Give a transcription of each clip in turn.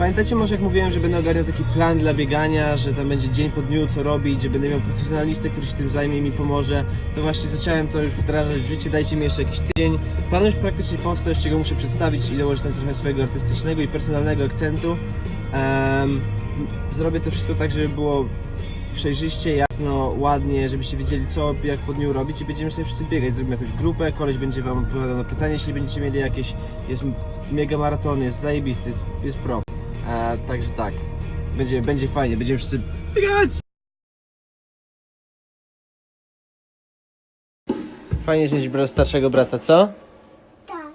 Pamiętacie może jak mówiłem, że będę ogarniał taki plan dla biegania, że tam będzie dzień po dniu co robić, że będę miał profesjonalistę, który się tym zajmie i mi pomoże. To właśnie zacząłem to już wdrażać w życie, dajcie mi jeszcze jakiś tydzień. Plan już praktycznie powstał, jeszcze go muszę przedstawić i dołożyć tam trochę swojego artystycznego i personalnego akcentu. Em, zrobię to wszystko tak, żeby było przejrzyście, jasno, ładnie, żebyście wiedzieli co, jak po dniu robić i będziemy sobie wszyscy biegać. Zrobimy jakąś grupę, koleś będzie wam odpowiadał na pytania, jeśli będziecie mieli jakieś, jest mega maraton, jest zajebisty, jest, jest pro. E, także tak, będzie, będzie fajnie, będziemy wszyscy biegać! Fajnie, że mieć starszego brata, co? Tak.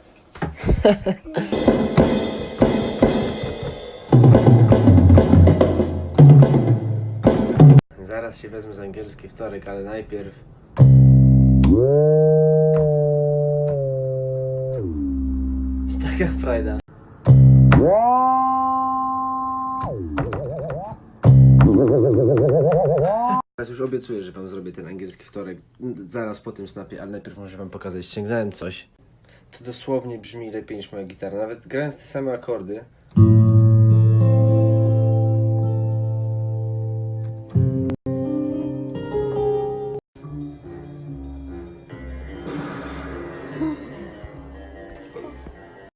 Zaraz się wezmę z angielski wtorek, ale najpierw... Taka frajda. Teraz już obiecuję, że wam zrobię ten angielski wtorek zaraz po tym snapie, ale najpierw muszę wam pokazać. Ściągnąłem coś. To dosłownie brzmi lepiej niż moja gitara. Nawet grając te same akordy,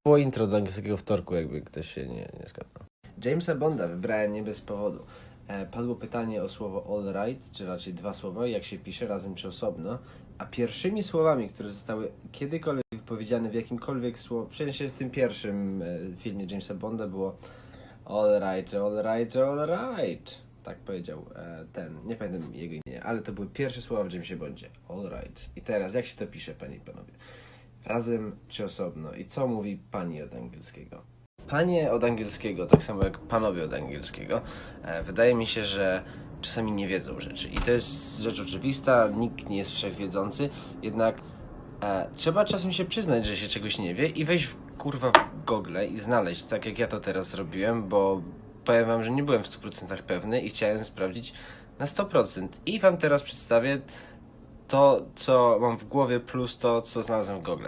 było intro do angielskiego wtorku, jakby ktoś się nie, nie zgadnął. Jamesa Bonda wybrałem nie bez powodu. E, padło pytanie o słowo all right, czy raczej dwa słowa, jak się pisze razem czy osobno. A pierwszymi słowami, które zostały kiedykolwiek wypowiedziane w jakimkolwiek słowie, w sensie w tym pierwszym e, filmie Jamesa Bonda było all right, all right, all right. Tak powiedział e, ten, nie pamiętam jego imienia, ale to były pierwsze słowa w Jamesie Bondzie. All right. I teraz, jak się to pisze, panie i panowie? Razem czy osobno? I co mówi pani od angielskiego? Panie od angielskiego, tak samo jak panowie od angielskiego, e, wydaje mi się, że czasami nie wiedzą rzeczy. I to jest rzecz oczywista, nikt nie jest wszechwiedzący, jednak e, trzeba czasem się przyznać, że się czegoś nie wie i wejść w, kurwa w Google i znaleźć, tak jak ja to teraz zrobiłem, bo powiem wam, że nie byłem w 100% pewny i chciałem sprawdzić na 100%. I wam teraz przedstawię to, co mam w głowie, plus to, co znalazłem w Google.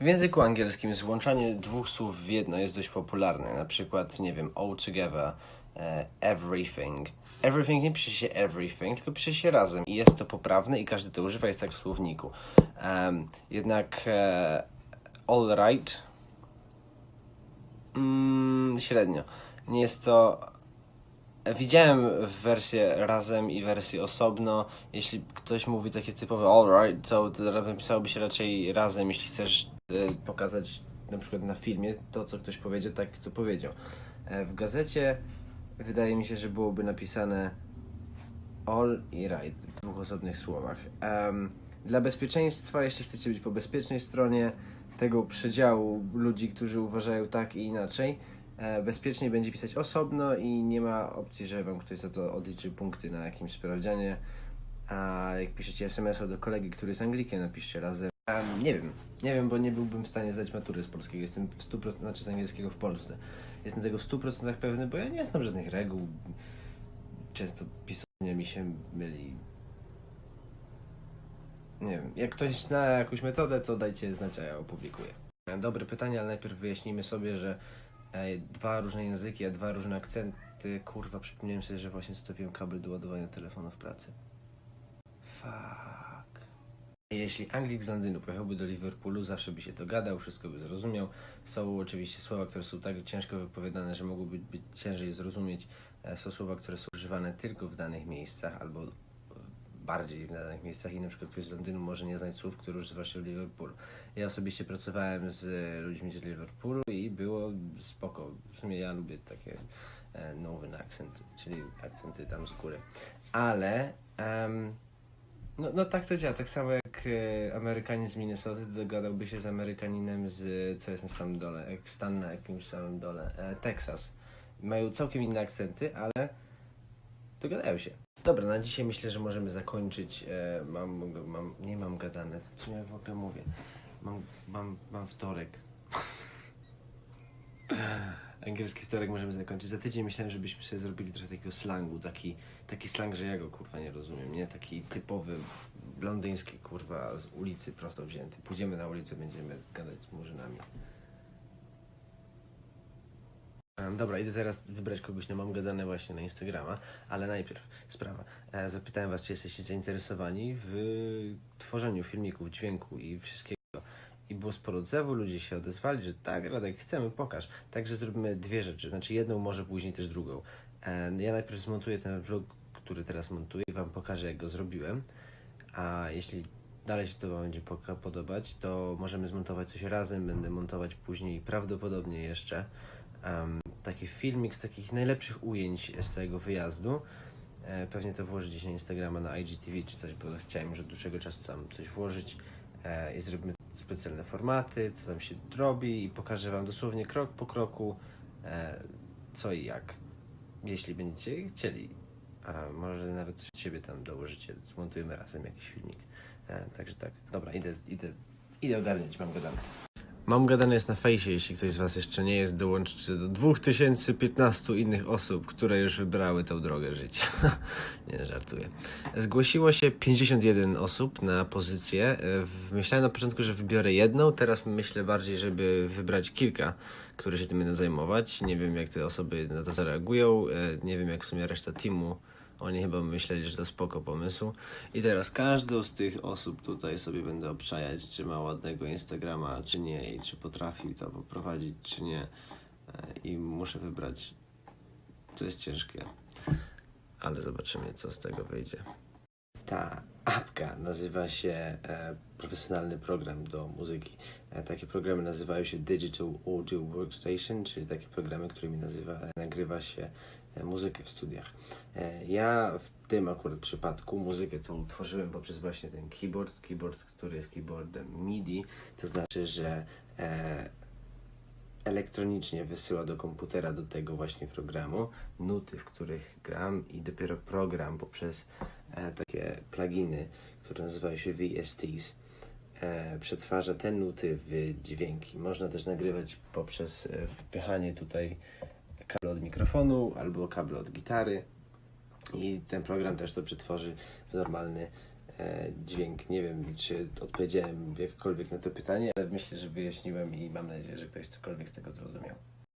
W języku angielskim złączanie dwóch słów w jedno jest dość popularne. Na przykład, nie wiem, all together, e, everything. Everything nie pisze się everything, tylko pisze się razem. I jest to poprawne i każdy to używa, jest tak w słowniku. Em, jednak e, all right mm, średnio. Nie jest to Widziałem wersję razem i wersję osobno. Jeśli ktoś mówi takie typowe alright, to napisałoby się raczej razem, jeśli chcesz e, pokazać na przykład na filmie to, co ktoś powiedział, tak jak to powiedział. E, w gazecie wydaje mi się, że byłoby napisane all i right w dwóch osobnych słowach. Dla bezpieczeństwa, jeśli chcecie być po bezpiecznej stronie tego przedziału ludzi, którzy uważają tak i inaczej, e, bezpieczniej będzie pisać osobno i nie ma opcji, że wam ktoś za to odliczy punkty na jakimś sprawdzianie. A jak piszecie SMS-a do kolegi, który jest Anglikiem, napiszcie razem. Em, nie wiem, nie wiem, bo nie byłbym w stanie zdać matury z polskiego. Jestem w 100%, znaczy z angielskiego w Polsce. Jestem tego w 100% pewny, bo ja nie znam żadnych reguł. Często pisanie mi się myli. Nie wiem, jak ktoś zna jakąś metodę, to dajcie znać, a ja opublikuję. Dobre pytanie, ale najpierw wyjaśnijmy sobie, że dwa różne języki, a dwa różne akcenty. Kurwa, przypomniałem sobie, że właśnie zostawiłem kabel do ładowania telefonu w pracy. Fuck. Jeśli Anglik z Londynu pojechałby do Liverpoolu, zawsze by się dogadał, wszystko by zrozumiał. Są oczywiście słowa, które są tak ciężko wypowiadane, że mogłyby być ciężej zrozumieć. E, Są słowa, które są używane tylko w danych miejscach albo e, bardziej w danych miejscach i na przykład ktoś z Londynu może nie znać słów, które używa się w Liverpoolu. Ja osobiście pracowałem z e, ludźmi z Liverpoolu i było spoko. W sumie ja lubię takie e, nowy akcent, czyli akcenty tam z góry. Ale em, no, no tak to działa. Tak samo jak e, Amerykanin z Minnesota dogadałby się z Amerykaninem z, co jest na samym dole, jak stan na jakimś samym dole, e, Texas. Mają całkiem inne akcenty, ale dogadają się. Dobra, na dzisiaj myślę, że możemy zakończyć. E, mam, mam, nie mam gadane, co ja w ogóle mówię. Mam, mam, mam wtorek. Angielski wtorek możemy zakończyć. Za tydzień myślałem, żebyśmy sobie zrobili trochę takiego slangu. Taki, taki slang, że ja go kurwa nie rozumiem, nie? Taki typowy londyński kurwa z ulicy prosto wzięty. Pójdziemy na ulicę, będziemy gadać z murzynami. Dobra, idę teraz wybrać kogoś na mam gadane właśnie na Instagrama, ale najpierw sprawa. E, Zapytałem was, czy jesteście zainteresowani w tworzeniu filmików, dźwięku i wszystkiego. I było sporo odzewu, ludzie się odezwali, że tak, Radek, chcemy, pokaż. Także zróbmy dwie rzeczy, znaczy jedną, może później też drugą. E, Ja najpierw zmontuję ten vlog, który teraz montuję i wam pokażę, jak go zrobiłem. A jeśli dalej się to wam będzie podobać, to możemy zmontować coś razem, będę montować później prawdopodobnie jeszcze em, taki filmik z takich najlepszych ujęć z całego wyjazdu. E, pewnie to włożę gdzieś na Instagrama, na IGTV czy coś, bo chciałem już od dłuższego czasu tam coś włożyć e, i zrobimy specjalne formaty, co tam się robi i pokażę Wam dosłownie krok po kroku e, co i jak. Jeśli będziecie chcieli, a może nawet coś siebie tam dołożycie, zmontujemy razem jakiś filmik. Także tak, dobra, idę, idę, idę ogarniać, mam gadane. Mam gadane jest na fejsie, jeśli ktoś z Was jeszcze nie jest, dołączcie do 2015 innych osób, które już wybrały tę drogę życia. nie, żartuję. Zgłosiło się 51 osób na pozycję. Myślałem na początku, że wybiorę jedną, teraz myślę bardziej, żeby wybrać kilka, które się tym będą zajmować. Nie wiem, jak te osoby na to zareagują, e, nie wiem, jak w sumie reszta teamu. Oni chyba myśleli, że to spoko pomysł. I teraz każdą z tych osób tutaj sobie będę obczajać, czy ma ładnego Instagrama, czy nie, i czy potrafi to poprowadzić, czy nie. E, I muszę wybrać. To jest ciężkie, ale zobaczymy, co z tego wyjdzie. Ta apka nazywa się e, profesjonalny program do muzyki. E, takie programy nazywają się Digital Audio Workstation, czyli takie programy, którymi nazywa, nagrywa się muzykę w studiach. E, ja w tym akurat przypadku muzykę tą tworzyłem poprzez właśnie ten keyboard, keyboard, który jest keyboardem MIDI, to znaczy, że e, elektronicznie wysyła do komputera do tego właśnie programu nuty, w których gram i dopiero program poprzez e, takie pluginy, które nazywają się VSTs, e, przetwarza te nuty w dźwięki. Można też nagrywać poprzez e, wpychanie tutaj kable od mikrofonu albo kable od gitary i ten program też to przetworzy w normalny e, dźwięk. Nie wiem, czy odpowiedziałem jakkolwiek na to pytanie, ale myślę, że wyjaśniłem i mam nadzieję, że ktoś cokolwiek z tego zrozumiał.